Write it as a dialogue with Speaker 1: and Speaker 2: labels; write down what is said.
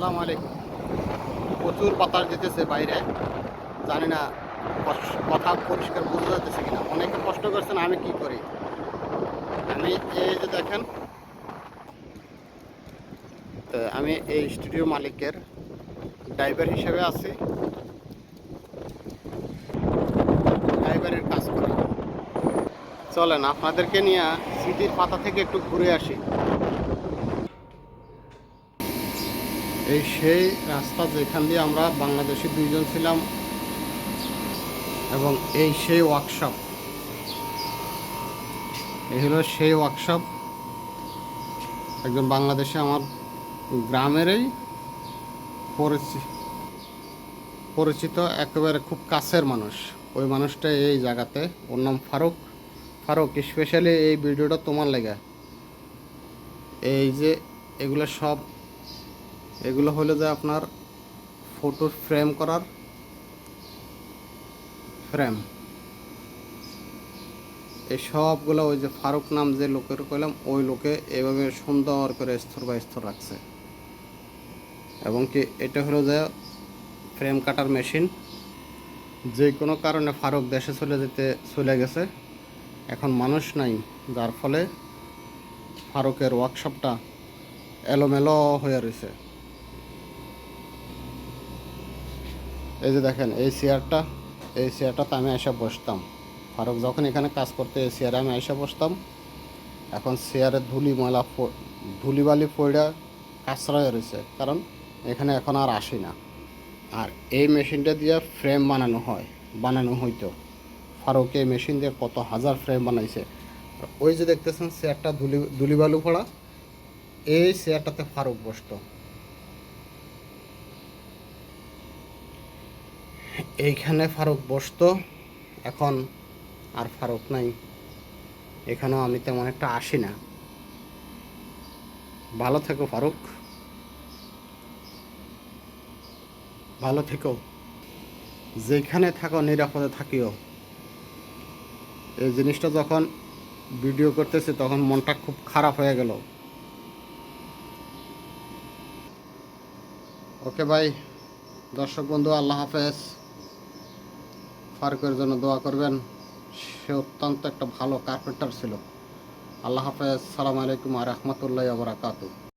Speaker 1: আসসালামু আলাইকুম। প্রচুর বাতাস দিতেছে বাইরে। জানি না কথা পরিষ্কার বোঝা যাচ্ছে কিনা। অনেকে কষ্ট করছেন, আমি কি করি? আমি এই যে দেখেন, তো আমি এই স্টুডিও মালিকের ড্রাইভার হিসেবে আছি। ড্রাইভারের কাজ করি। চলেন, আপনাদেরকে নিয়ে সিটির পাতা থেকে একটু ঘুরে আসি। এই সেই রাস্তা যেখান দিয়ে আমরা বাংলাদেশি দুইজন ছিলাম এবং এই সেই ওয়ার্কশপ এই হলো সেই ওয়ার্কশপ একজন বাংলাদেশে আমার গ্রামেরই পরিচি- পরিচিত, একেবারে খুব কাছের মানুষ। ওই মানুষটা এই জায়গাতে। ওর নাম ফারুক। ফারুক স্পেশালি এই ভিডিওটা তোমার লেগে। এই যে এগুলো সব এগুলো হলো যে আপনার ফটো ফ্রেম করার ফ্রেম এই সবগুলো ওই যে ফারুক নাম যে লোকের কইলাম, ওই লোকে এভাবে সুন্দর করে স্তর বা স্তর রাখছে। এবং কি এটা হলো যে ফ্রেম কাটার মেশিন যে কোনো কারণে ফারুক দেশে চলে যেতে, চলে গেছে। এখন মানুষ নাই, যার ফলে ফারুকের ওয়ার্কশপটা এলোমেলো হয়ে রয়েছে। এই যে দেখেন, এই চেয়ারটা এই চেয়ারটাতে আমি এসে বসতাম। ফারুক যখন এখানে কাজ করতে, এই চেয়ারে আমি এসে বসতাম। এখন চেয়ারে ধুলি ময়লা ফ- ধুলিবালি পড়া কাঁচরা রয়েছে, কারণ এখানে এখন আর আসি না। আর এই মেশিনটা দিয়ে ফ্রেম বানানো হয়, বানানো হইতো। ফারুক এই মেশিন দিয়ে কত হাজার ফ্রেম বানাইছে। ওই যে দেখতেছেন চেয়ারটা ধুলি, ধুলিবালু পড়া এই চেয়ারটাতে ফারুক বসতো। এইখানে ফারুক বসতো, এখন আর ফারুক নাই। এখানেও আমি তেমন একটা আসি না। ভালো থেকো ফারুক। ভালো থেকো। যেখানে থাকো, নিরাপদে থাকিও। এই জিনিসটা যখন ভিডিও করতেছি, তখন মনটা খুব খারাপ হয়ে গেল। ওকে ভাই, দর্শক বন্ধু, আল্লাহ হাফেজ। ফারুকের জন্য দোয়া করবেন। সে অত্যন্ত একটা ভালো কার্পেন্টার ছিল। আল্লাহ হাফেজ, সালাম আলাইকুম আর রহমতুল্লাহ বারাকাতু